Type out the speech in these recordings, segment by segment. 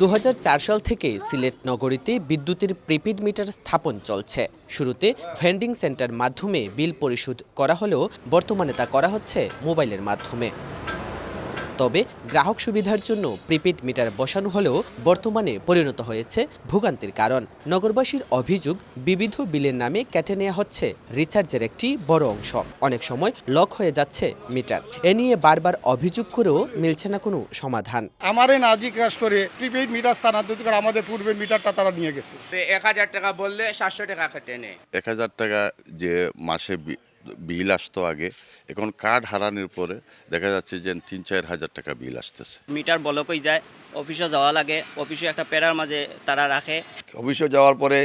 দু হাজার চার সাল থেকে সিলেট নগরীতে বিদ্যুতের প্রিপেড মিটার স্থাপন চলছে। শুরুতে ভেন্ডিং সেন্টার মাধ্যমে বিল পরিশোধ করা হলেও বর্তমানে তা করা হচ্ছে মোবাইলের মাধ্যমে। তবে গ্রাহক সুবিধার জন্য প্রিপেড মিটার বসানো হলেও বর্তমানে পরিণত হয়েছে ভোগান্তির কারণ। নগরবাসীর অভিযোগ বিবিধ বিলের নামে কেটে নেওয়া হচ্ছে রিচার্জের একটি বড় অংশ। অনেক সময় লক হয়ে যাচ্ছে মিটার। এ নিয়ে বারবার অভিযোগ করেও মিলছে না কোনো সমাধান। আমারে না জিজ্ঞাসা করে প্রিপেইড মিটার স্থানান্তরিত করে আমাদের পূর্বের মিটারটা তারা নিয়ে গেছে। এক হাজার টাকা বললে সাতশো টাকা কেটে নেয়। এক হাজার টাকা যে মাসে বি- বিল আসতো আগে এখন কার্ড হারানোর পরে দেখা যাচ্ছে যে তিন চার হাজার টাকা বিল আসতেছে। মিটার বলকই হয়ে যায় অফিসে যাওয়া লাগে অফিসে একটা প্যারার মাঝে তারা রাখে। অফিসে যাওয়ার পরে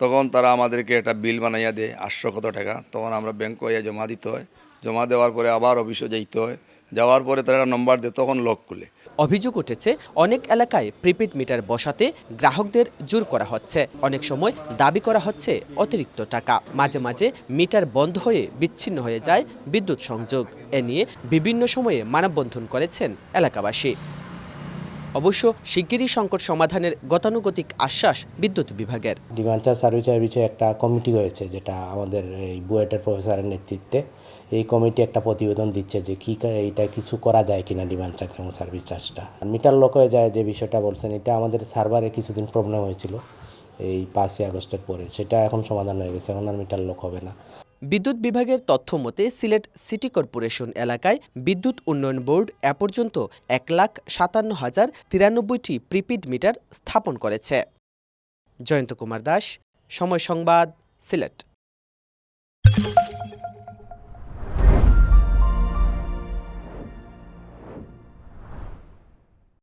তখন তারা আমাদেরকে একটা বিল বানাইয়া দেয় আটশো কত টাকা তখন আমরা ব্যাংক ইয়া জমা দিতে হয়। জমা দেওয়ার পরে আবার অফিসে যাইতে হয়। যাওয়ার পরে তারা নম্বর দেয় তখন লক খুলে। অভিযোগ উঠেছে অনেক এলাকায় প্রিপেড মিটার বসাতে গ্রাহকদের জোর করা হচ্ছে। অনেক সময় দাবি করা হচ্ছে অতিরিক্ত টাকা। মাঝে মাঝে মিটার বন্ধ হয়ে বিচ্ছিন্ন হয়ে যায় বিদ্যুৎ সংযোগ। এ নিয়ে বিভিন্ন সময়ে মানববন্ধন করেছেন এলাকাবাসী। অবশ্য শিগগিরই সংকট সমাধানের গতানুগতিক আশ্বাস বিদ্যুৎ বিভাগের। ডিমান্ড সার্ভিসের বিষয়ে একটা কমিটি হয়েছে যেটা আমাদের এই বুয়েটের প্রফেসরের নেতৃত্বে। এই কমিটি একটা প্রতিবেদন দিচ্ছে যে কি এইটা কিছু করা যায় কিনা ডিমান্ড চার্জ এবং সার্ভিস চার্জটা। মিটার লোক হয়ে যায় যে বিষয়টা বলছেন, এটা আমাদের সার্ভারে কিছুদিন প্রবলেম হয়েছিল এই পাঁচই আগস্টের পরে। সেটা এখন সমাধান হয়ে গেছে, এখন আর মিটার লোক হবে না। বিদ্যুৎ বিভাগের তথ্য মতে, সিলেট সিটি কর্পোরেশন এলাকায় বিদ্যুৎ উন্নয়ন বোর্ড এ পর্যন্ত এক লাখ সাতান্ন হাজার তিরানব্বইটি প্রিপিড মিটার স্থাপন করেছে। জয়ন্ত কুমার দাস, সময় সংবাদ, সিলেট।